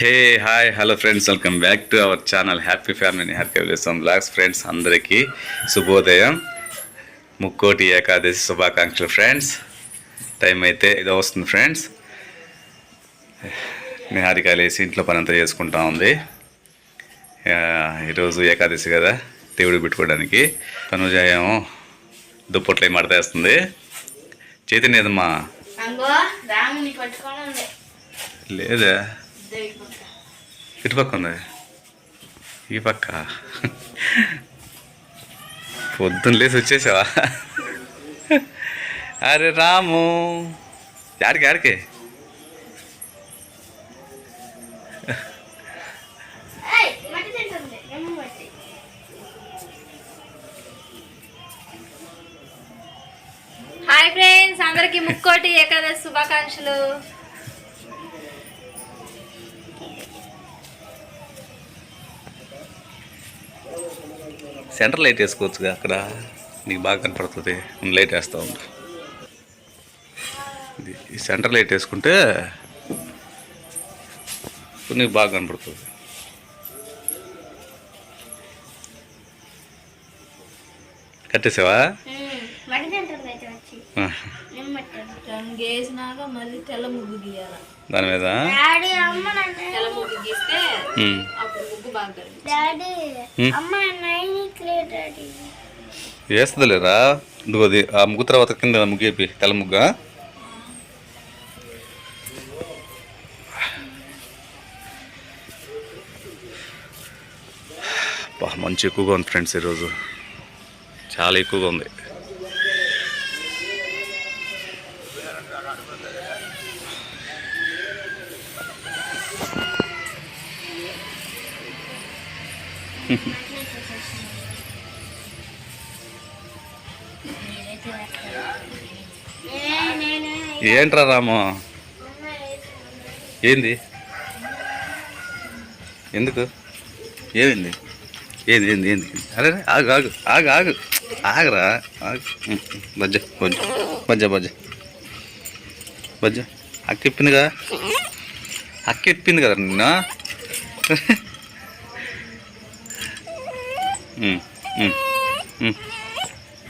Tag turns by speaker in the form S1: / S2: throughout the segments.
S1: Hey hi hello friends welcome back to our channel happy family happy విలేసం blogs friends అందరికీ శుభోదయం. ముక్కోటి ఏకాదశి శుభాకాంక్షలు friends time అయితే ఇదో వస్తుంది ఫ్రెండ్స్ నిహారిక లేసి ఇంట్లో పని అంతా చేసుకుంటా ఉంది. ఈరోజు ఏకాదశి కదా దేవుడు పెట్టుకోవడానికి. తనుజ ఏమో దుప్పట్లు ఏం మడతేస్తుంది
S2: పట్టుకొని ఉంది.
S1: లేదా. ఇటు పక్క ఉంది. ఈ పక్క. పొద్దున్న లేసి వచ్చేసావా? అరే రాము. యాడికి యాడికి?
S2: హాయ్ ఫ్రెండ్స్ అందరికీ ముక్కోటి ఏకాదశి శుభాకాంక్షలు.
S1: సెంటర్ లైట్ వేసుకోవచ్చుగా అక్కడ. నీకు బాగా కనపడుతుంది. నేను లైట్ వేస్తా ఉండు. ఇది ఈ సెంటర్ లైట్ వేసుకుంటే నీకు బాగా కనపడుతుంది. కట్టేసావా? దాని మీద?
S2: డాడీ అమ్మ నన్ను
S3: తెల్ల
S1: వేస్తుందిలేరా అది ఆ ముగ్గు తర్వాత కింద ముగ్గేపి తెల్ల ముగ్గ? మంచి ఎక్కువగా ఉంది ఫ్రెండ్స్ ఈరోజు. చాలా ఎక్కువగా ఉంది. ఏంట్రా రాము? ఏంది? ఎందుకు? ఏమైంది ఏంది ఏంది ఏంది? అరే ఆగు ఆగు ఆగు ఆగు. ఆగరా ఆగు. బజ్జ బజ్జ బజ్జ బజ్జ. బజ్జ అక్క కదా అక్క ఇప్పింది కదా నిన్న? ఉమ్, ఉమ్, ఉమ్.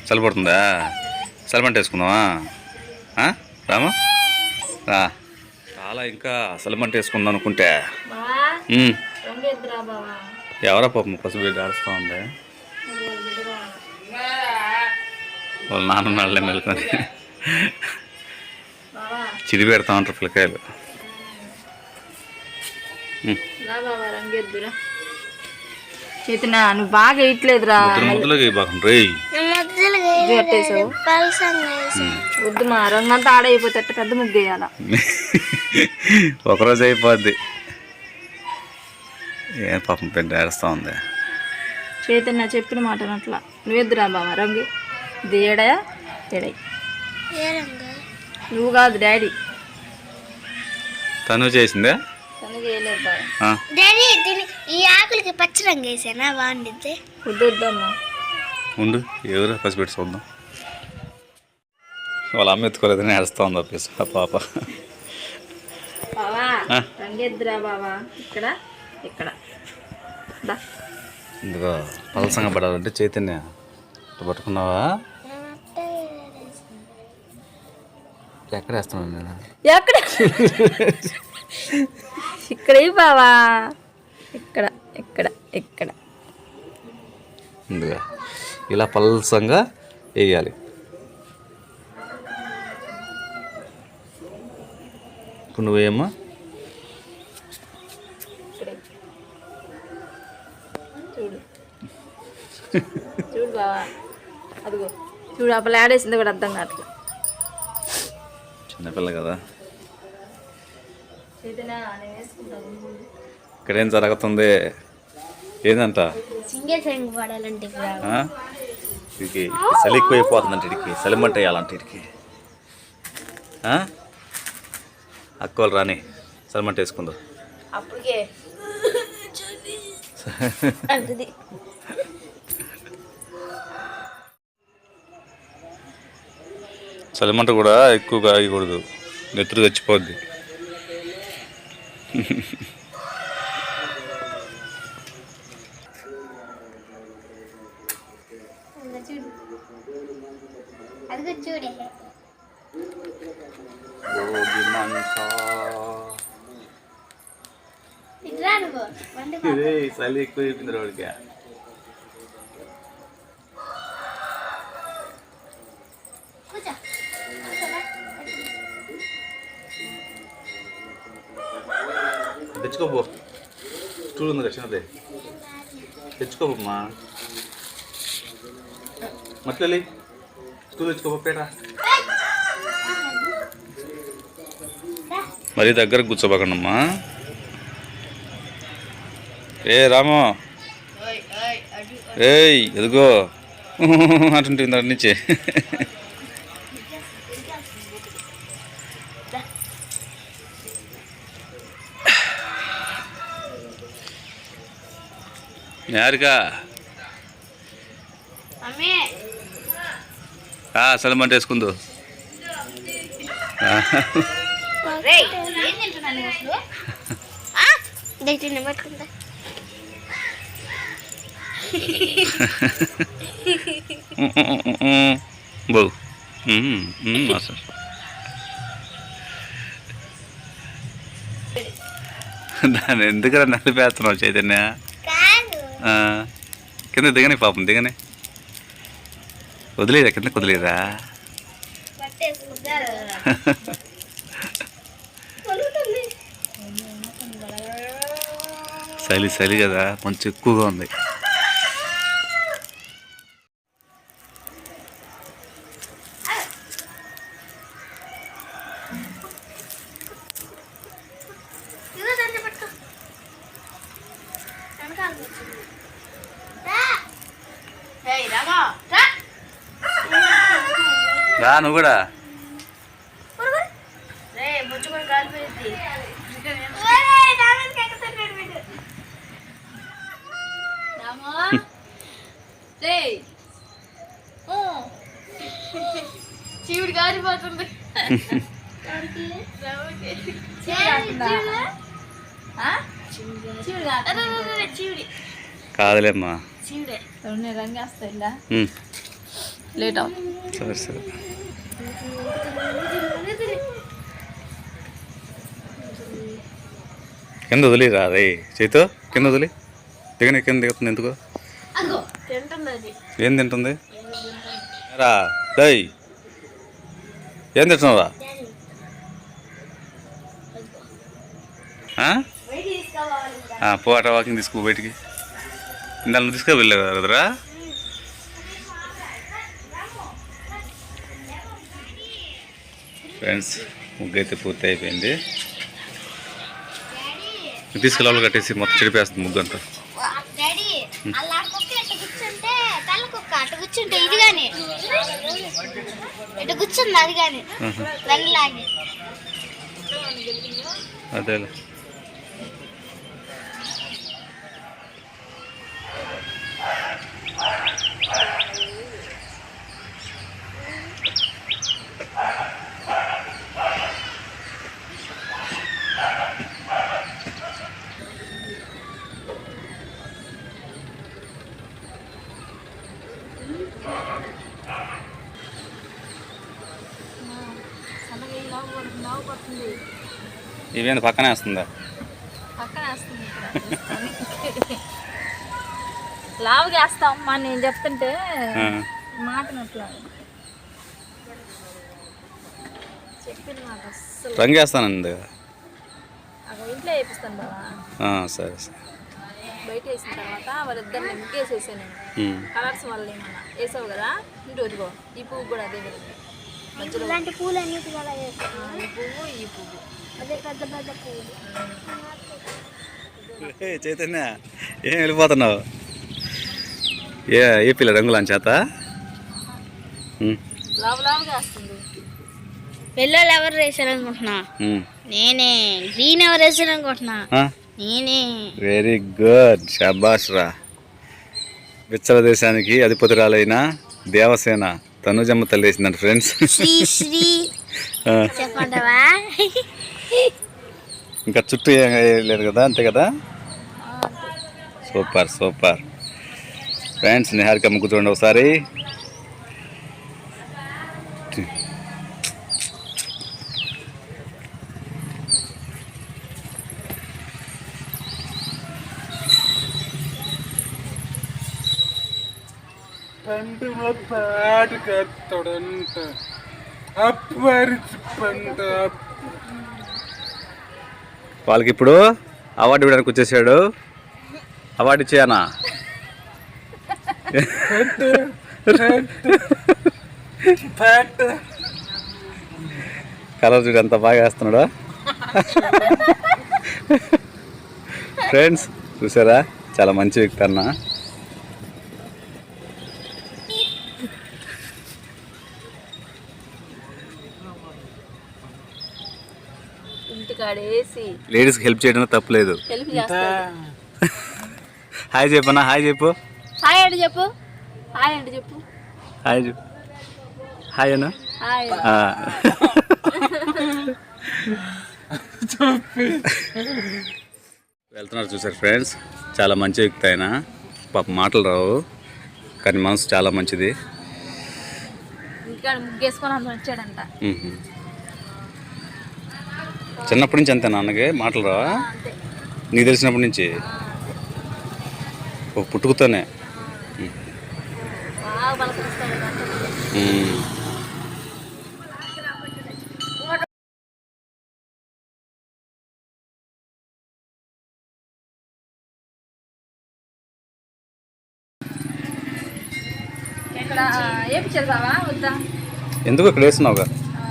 S1: చల్లబడుతుందా? చల్లమంట వేసుకుందామా? రాము? రా. చాలా ఇంకా చల్లమంట వేసుకుందాం అనుకుంటే. ఎవరో పాపం పసుపు ఆడుస్తూ ఉంది? వాళ్ళ నాన్న నాళ్ళే మెలుకొని.
S3: బావా.
S1: చిరి పెడతా ఉంటారు పిల్లకాయలు.
S3: రా బావా రంగు ఎద్దురా చేతిన నువ్వు బాగా వేయట్లేదురా.
S1: ముద్ర ముద్రలోకి
S3: కట్టేసావు వద్దు మా రంగు అంతా ఆడైపోతే పెద్ద ముగ్గు వేయాల?
S1: ఒకరోజు అయిపోద్ది. ఏ పాపం పెద్ద ఏడుస్తూ ఉంది.
S3: చైతన్య చెప్పిన మాట అట్లా నువ్వెద్దురా బావా రంగు. ఇది ఏడయా ఏడై. నువ్వు కాదు డాడీ.
S1: తను చేసిందే?
S3: తను చేయలేదు బావా.
S2: డాడీ ఈ ఆకులకి పచ్చి రంగు వేసానా? బాగుండిద్ది.
S3: వద్దు వద్దమ్మా
S1: ఉండు ఎవరు పసిపెట్టి చూద్దాం. వాళ్ళ అమ్మ ఎత్తుకోలేదని ఏడుస్తూ ఉంది ఆఫీస్ ఆ పాప. ఇందుకో పలసంగా పడాలంటే చైతన్య. పట్టుకున్నావా? ఎక్కడ వేస్తున్నాను నేను
S3: ఎక్కడ? ఇక్కడ బావా. ఇక్కడ ఇక్కడ ఇక్కడ.
S1: ఇందుగా. ఇలా పలసంగా వేయాలి. ఇప్పుడు నువ్వేమో
S3: చూడు. బావా. అదిగో. చూడు అప్పుడు ఆడేసింది కూడా అర్థం కావట్లేదు
S1: చిన్నపిల్ల కదా. ఇక్కడేం జరుగుతుంది? ఏందంట? వీడికి చలి ఎక్కువైపోతుందంట ఇడికి. చలిమంట వేయాలంట ఇడికి. ఆ? అక్క వాళ్ళు రాని చలిమంట వేసుకుందాం. చలిమంట కూడా ఎక్కువగా వేయకూడదు నెత్తురు చచ్చిపోద్ది. ఇదే చలి ఎక్కువ అయిపోయింది రోడ్కి తెచ్చుకోపో. స్టూల్ ఉంది చిన్నది. తెచ్చుకోపమ్మా. మట్లలి స్టూల్ తెచ్చుకోపో పేట. మరి దగ్గర కూర్చోబోకండమ్మా ఏ రామో. ఏ ఎదుగో. అంటుంటుంది దాని నుంచి.
S2: యారుగా
S1: సలమంట వేసుకుందో.
S2: తింటున్నా అసలు
S1: బౌ మాస్టర్ దాన్ని ఎందుకురా నలిపేస్తున్నావు చైతన్య?
S2: కాదు.
S1: కింద దిగని పాపం దిగని. వదిలేదా కిందకి వదిలేదా చలి చలి కదా మంచి ఎక్కువగా ఉంది
S2: ఇదిగో దాన్ని పట్టుకో వెనకాల కూర్చో. రా. ఏయ్, రాగా. రా.
S1: రా నువ్వు కూడా.
S3: చీవుడు గారిపోతుంది.
S1: కాదులేమ్మా.
S3: లేట్ అవుతుంది.
S1: సరే సరే. కింద వదిలేరా రే చేతో కింద వదిలి. దిగని కింద దిగుతుంది ఎందుకు? ఏం తింటుంది? రా డై ఏం తింటున్నావురా పో అట వాకింగ్ తీసుకో బయటికి. నువ్వు తీసుకు వెళ్ళావు కదరా ఫ్రెండ్స్ ముగ్గు అయితే పూర్తి అయిపోయింది
S2: డాడీ
S1: తీసుకెళ్ళి కట్టేసి మొత్తం చెడిపేస్తుంది ముగ్గు అంతా.
S2: డాడీ అలా కుక్క ఇట్ట కూర్చుంటే తెల్ల కుక్క అటు కూర్చుంటే ఇది కానీ ఇటు కూర్చుంది అది కానీ
S1: ఆహా.
S2: వెళ్ళలాగి
S1: అదేలే
S3: నవ్వు పడుతుంది
S1: ఇవేంది పక్కనే వస్తుందా?
S3: పక్కన వేస్తుంది ఇక్కడ. లావుగా వేస్తామమ్మా నేను చెప్తుంటే. మాటనట్లా. చెప్పిన మాట అస్సలు.
S1: రంగేస్తానండి
S3: అక్కడ ఇంట్లో వేపిస్తాను బావా.
S1: ఆ, సరే సరే.
S3: బయట వేసిన తర్వాత వాళ్ళిద్దరిని ముగ్గేసేసాను నేను. కలర్స్ వల్ల ఏమన్నా వేసావు కదా ఇంటి వదిగో ఈ పువ్వు కూడా అదే విధంగా మధ్యలో
S2: వేస్తాం
S3: పువ్వు ఈ పువ్వు.
S1: చైతన్య ఏం వెళ్ళిపోతున్నావు? ఏ ఏ పిల్ల రంగులని చేత?
S2: పిల్లలు ఎవరు వేసారు అనుకుంటున్నా. నేనే. గ్రీన్ ఎవరు వేసారు అనుకుంటున్నా? నేనే.
S1: వెరీ గుడ్ షాబాష్ రా. విచ్చల దేశానికి అధిపతురాలైన దేవసేన తనుజమ్మ తల్లి వేసిందంట ఫ్రెండ్స్
S2: శ్రీ
S1: ఇంకా చుట్టూ ఏం లేదు కదా అంతే కదా? Super super. ఫ్రెండ్స్ నిహారిక ముగ్గుతుండే ఒకసారి.
S4: పండులో పాడు కత్తడంట పంట
S1: వాళ్ళకి ఇప్పుడు అవార్డు ఇవ్వడానికి వచ్చేసాడు. అవార్డు ఇచ్చేయనా? కలర్ చూడు ఎంత బాగా వేస్తున్నాడు. ఫ్రెండ్స్ చూసారా? చాలా మంచి వ్యక్తి అన్న.
S3: ఇంటికాడేసి
S1: లేడీస్కి హెల్ప్ చేయడం తప్పలేదు
S3: హెల్ప్ చేస్తాడు.
S1: హాయ్ చెప్పన్నా హాయ్ చెప్పు.
S3: హాయ్ అండి చెప్పు. హాయ్ అండి చెప్పు.
S1: హాయ్ చెప్పు. హాయ్ అన్న.
S3: హాయ్.
S1: వెళ్తున్నారు చూసారు ఫ్రెండ్స్. చాలా మంచి వ్యక్తి ఆయన. పాప మాటలు రావు. కానీ మనసు చాలా మంచిది.
S3: ముగ్గేసుకొని వచ్చాడంట.
S1: చిన్నప్పటి నుంచి అంతే నాన్నకి మాటలు రావా?
S3: అంతే
S1: నీకు తెలిసినప్పటి నుంచి? ఓ పుట్టుకతోనే. ఎందుకు ఇక్కడ వేస్తున్నావుగా?
S3: ఆ,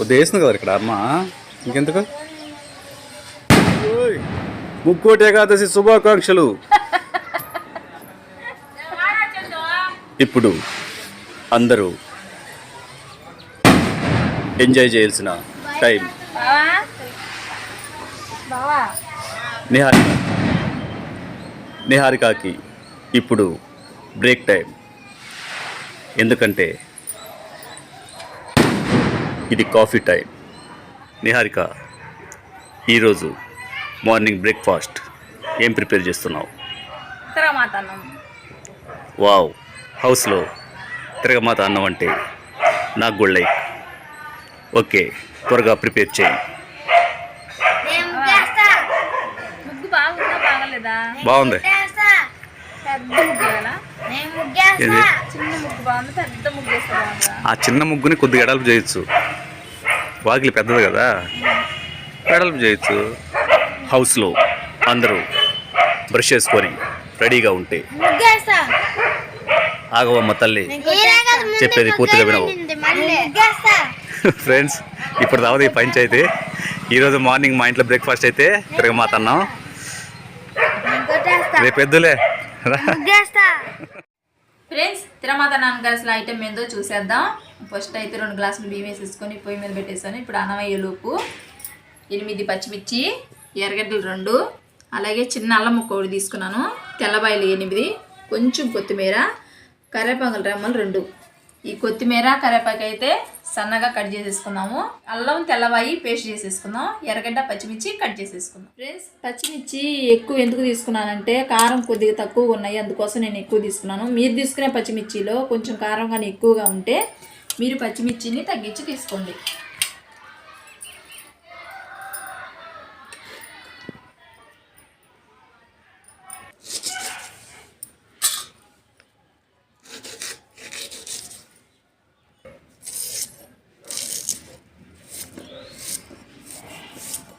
S3: వద్దంటమ్మా
S1: కదా ఇక్కడ అమ్మ. ఇంకెందుకు? ముక్కోటి ఏకాదశి శుభాకాంక్షలు. ఇప్పుడు అందరూ ఎంజాయ్ చేయాల్సిన టైం.
S3: నిహారి నిహారికాకి
S1: నిహారిక నిహారికకి ఇప్పుడు బ్రేక్ టైం. ఎందుకంటే ఇది కాఫీ టైం. నిహారిక ఈరోజు మార్నింగ్ బ్రేక్ఫాస్ట్ ఏం ప్రిపేర్ చేస్తున్నావు?
S3: తిరగమాత అన్నం
S1: వావ్ హౌస్లో తిరగమాత అన్నం అంటే నాకు కూడా లైక్. ఓకే త్వరగా ప్రిపేర్ చేయి.
S3: బాగుందా
S1: బాగుందా ఆ చిన్న ముగ్గుని కొద్దిగా ఎడల్పు చేయొచ్చు. వాకిలి పెద్దది కదా? ఎడల్పు చేయొచ్చు. హౌస్లో అందరూ బ్రష్ చేసుకొని రెడీగా ఉంటే. ఆగవమ్మ తల్లి. చెప్పేది పూర్తిగా వినవు. ఫ్రెండ్స్ ఇప్పుడు రావదు ఈ పంచాయతీ. ఈరోజు మార్నింగ్ మా ఇంట్లో బ్రేక్ఫాస్ట్ అయితే తిరగమాత అన్నాం
S2: నేను కొట్టేస్తా.
S1: రేపు ఎద్దులే.
S3: ఫ్రెండ్స్ తిరమాత నాన్న గ్లాసుల ఐటెం ఏందో చూసేద్దాం. ఫస్ట్ అయితే రెండు గ్లాసులు బియ్యం వేసేసుకొని పొయ్యి మీద పెట్టేసాను ఇప్పుడు అన్నం ఎనిమిది పచ్చిమిర్చి ఎర్రగడ్డలు రెండు అలాగే చిన్న అల్లం ముక్క ఒకటి తీసుకున్నాను. తెల్లబాయలు ఎనిమిది కొంచెం కొత్తిమీర కరివేపాకుల రెమ్మలు రెండు. ఈ కొత్తిమీర కరివేపాకు అయితే సన్నగా కట్ చేసేసుకున్నాము. అల్లం తెల్లవాయి పేస్ట్ చేసేసుకుందాం ఎర్రగడ్డ పచ్చిమిర్చి కట్ చేసేసుకుందాం ఫ్రెండ్స్ పచ్చిమిర్చి ఎక్కువ ఎందుకు తీసుకున్నానంటే కారం కొద్దిగా తక్కువగా ఉన్నాయి. అందుకోసం నేను ఎక్కువ తీసుకున్నాను. మీరు తీసుకునే పచ్చిమిర్చిలో కొంచెం కారం కానీ ఎక్కువగా ఉంటే మీరు పచ్చిమిర్చిని తగ్గించి తీసుకోండి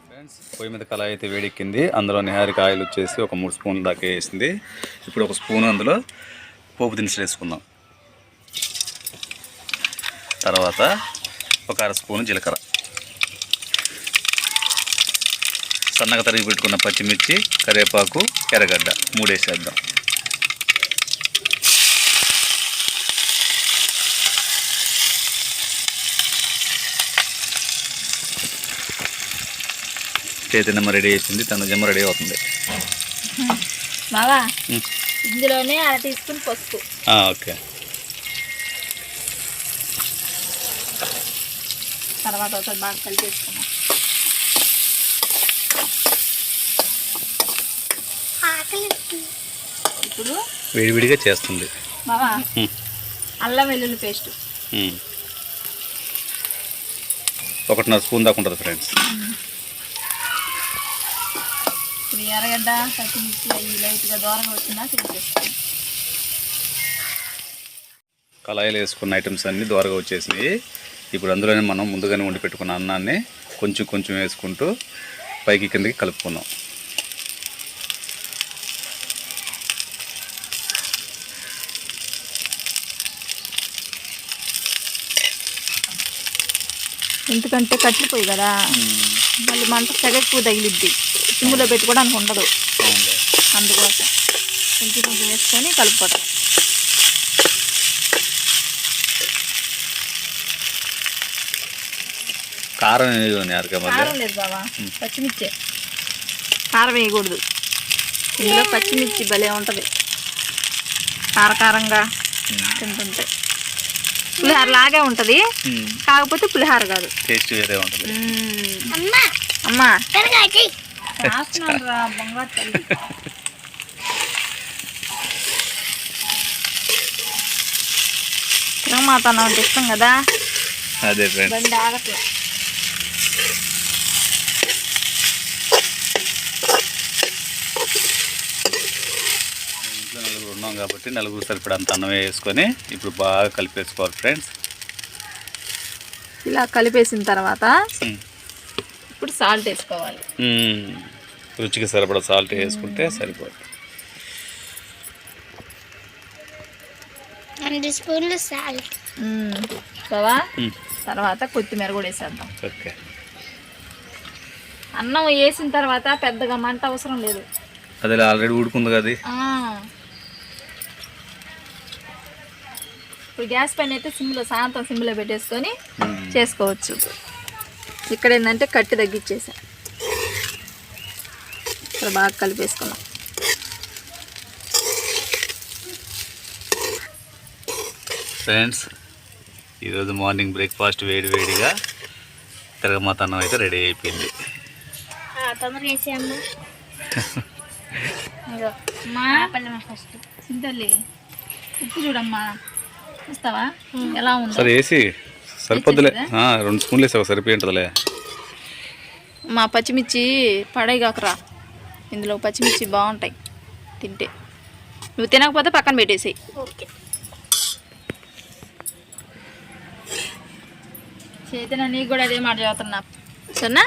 S1: ఫ్రెండ్స్ పొయ్యి మీద కళాయి అయితే వేడెక్కింది. అందులో నిహారిక ఆయిల్ వచ్చేసి ఒక మూడు స్పూన్ల దాకా వేసింది. ఇప్పుడు ఒక స్పూన్ అందులో పోపు దినుసులు వేసుకుందాం. తర్వాత ఒక అర స్పూన్ జీలకర్ర. సన్నగా తరిగి పెట్టుకున్న పచ్చిమిర్చి కరివేపాకు ఎర్రగడ్డ మూడేసేద్దాం చైతన్యమ్మ రెడీ అయిపోయింది తన జమ్మ రెడీ అవుతుంది.
S3: బావా. ఇందులోనే అర టీ స్పూన్ పసుపు.
S1: ఆ, ఓకే.
S3: తర్వాత ఒకసారి బాగా కలిపేసుకున్నాం ఇప్పుడు
S1: వేడివిడిగా చేస్తుంది.
S3: బావా. అల్లం వెల్లుల్లి పేస్ట్.
S1: ఒకటిన్నర స్పూన్ దాకా ఉంటుంది ఫ్రెండ్స్
S3: ఇప్పుడు ఎర్రగడ్డ పచ్చిమిర్చి అవి లైట్గా దూరంగా వచ్చినా చేసేస్తాం
S1: కళాయిలు వేసుకున్న ఐటమ్స్ అన్నీ దోరగా వచ్చేసినాయి. ఇప్పుడు అందులోనే మనం ముందుగానే వండి పెట్టుకున్న అన్నాన్ని కొంచెం కొంచెం వేసుకుంటూ పైకి కిందకి కలుపుకుందాం.
S3: ఎందుకంటే కట్టిపోయి కదా. మళ్ళీ మంట ఎక్కువ తగిలిద్ది. సిమ్లో పెట్టుకోవడానికి ఉండదు. అందుకోసం. కొంచెం కొంచెం వేసుకొని కలుపుకోవటం.
S1: కారం
S3: కారం లేదు బాబా పచ్చిమిర్చి. కారం వేయకూడదు. ఇందులో పచ్చిమిర్చి భలే ఉంటుంది. కారకారంగా తింటుంటే. పులిహార లాగే ఉంటుంది. కాకపోతే పులిహార కాదు.
S1: టేస్ట్ వేరే ఉంటుంది.
S3: మ్మ్.
S2: అమ్మా.
S3: అమ్మా. తిరుమాతనం ఇష్టం కదా.
S1: అదే ఫ్రెండ్స్ నలుగురు ఉన్నాం కాబట్టి నలుగురు సరిపడా అంత అన్నమే వేసుకొని ఇప్పుడు బాగా కలిపేసుకోవాలి ఫ్రెండ్స్
S3: ఇలా కలిపేసిన తర్వాత ఇప్పుడు సాల్ట్ వేసుకోవాలి.
S1: రుచికి సరిపడా సాల్ట్ వేసుకుంటే సరిపోతుంది
S2: రెండు స్పూన్లు సాల్ట్.
S3: బావా. తర్వాత కొత్తిమీర కూడా వేసేద్దాం.
S1: ఓకే.
S3: అన్నం వేసిన తర్వాత పెద్దగా మంట అవసరం లేదు.
S1: అదే ఆల్రెడీ ఉడుకుంది కదా.
S3: ఇప్పుడు గ్యాస్ పైన అయితే సిమ్లో సాయంత్రం సిమ్లో పెట్టేసుకొని. చేసుకోవచ్చు. ఇక్కడ ఏంటంటే కట్టి తగ్గించేసా. ఇక్కడ బాగా కలిపేసుకున్నాం.
S1: ఫ్రెండ్స్ ఈరోజు మార్నింగ్ బ్రేక్ఫాస్ట్ వేడి వేడిగా తిరగమాత అన్నం అయితే రెడీ అయిపోయింది.
S3: ఉప్పు చూడమ్మా. చూస్తావా? ఎలా ఉందో.
S1: సరే వేసి సరిపోద్దులే. ఆ, రెండు స్పూన్లు వేసావు
S3: మా పచ్చిమిర్చి పడేగాకరా ఇందులో పచ్చిమిర్చి బాగుంటాయి తింటే. నువ్వు తినకపోతే పక్కన పెట్టేసేయి.
S2: ఓకే.
S3: చేతిన నీకు కూడా అదే మాట చదువుతున్నా సరేనా?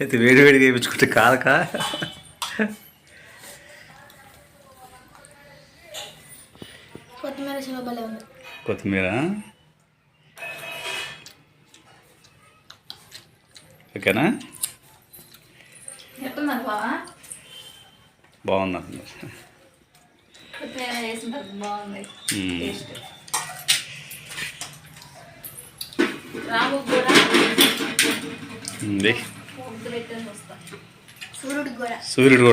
S1: అయితే వేడి వేడిగా వేయించుకుంటే కాదక
S2: కొత్తిమీర
S1: ఓకేనా? బాగుంది.
S3: అంటే బాగుంది
S2: సూర్యుడికి కూడా.
S1: సూర్యుడు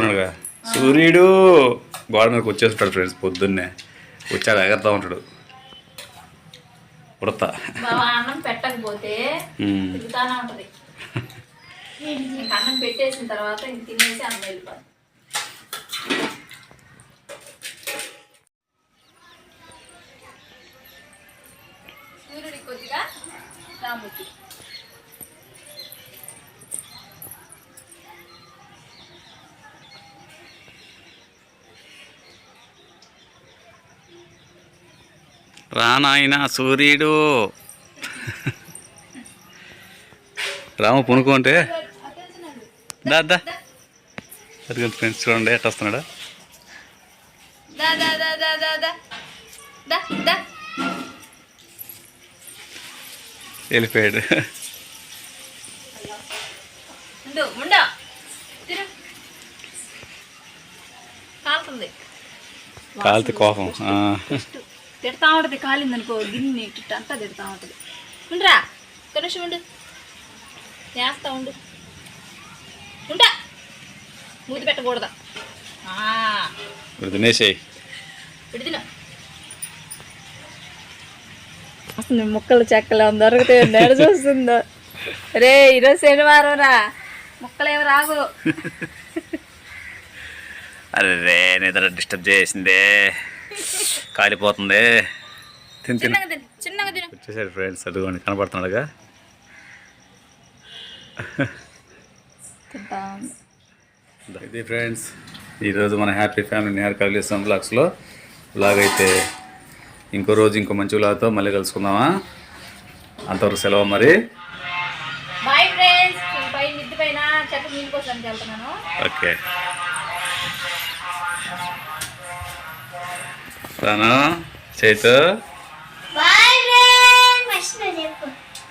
S1: సూర్యుడు గోడ మీదకి వచ్చేస్తాడు ఫ్రెండ్స్ పొద్దున్నే. వచ్చాడు ఎగరుతూ ఉంటాడు. ఉడతా.
S3: అన్నం పెట్టకపోతే. తిరుగుతానే ఉంటది. అన్నం పెట్టేసిన తర్వాత ఇంక తినేసి అన్నం వెళ్ళిపోతుంది
S1: రానాయన సూర్యుడు. రాము పునుకుంటే దాదా అదిగో ఫ్రెండ్స్ చూడండి ఎట్ట వస్తున్నాడు? వెళ్ళిపోయాడు. కాలుతు కోపం.
S3: తిడతా ఉంటుంది కాలింది అనుకో గిన్నె ఇట్ట అంతా తిడతా ఉంటుంది. ఉండరా నిమిషం ఉండు. చేస్తా ఉండు. ఉంటా మూతి పెట్టకూడదా.
S1: తినేసేయి.
S3: అసలు ముక్కలు చెక్కలు దొరికితే నెడ చూస్తుందో? రే ఈరోజు శనివారం రా. ముక్కలు ఏమి రాగు
S1: అరే రే నిద్ర డిస్టర్బ్ చేసిందే. కాలిపోతుంది. తిని వచ్చేసాడు ఫ్రెండ్స్ అడుగుని కనపడుతున్నాడుగా. ఇది ఫ్రెండ్స్ ఈరోజు మన హ్యాపీ ఫ్యామిలీ నిహార్ కవిలేస్తాం బ్లాగ్స్లో. బ్లాగ్ అయితే ఇంకో రోజు ఇంకో మంచి బ్లాగ్తో మళ్ళీ కలుసుకుందామా? అంతవరకు సెలవు మరి.
S3: బాయ్
S1: రాను Chaitu.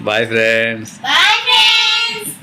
S2: Bye friends
S1: bye friends